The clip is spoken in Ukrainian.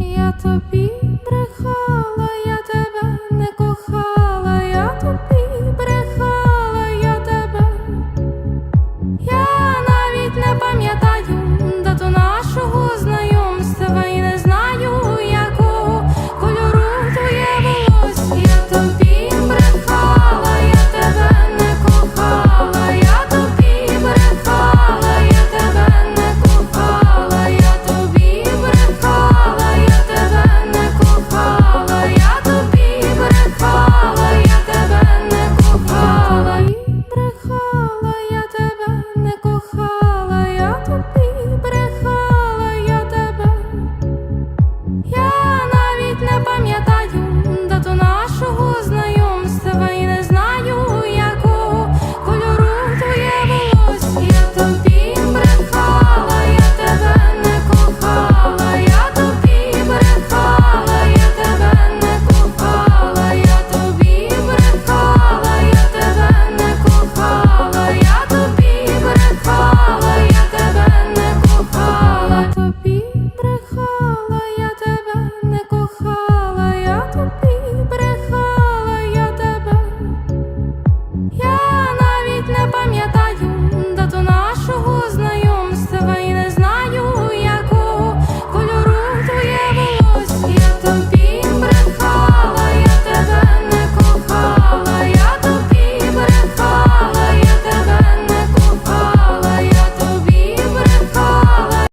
Я тобі брехала, я тебе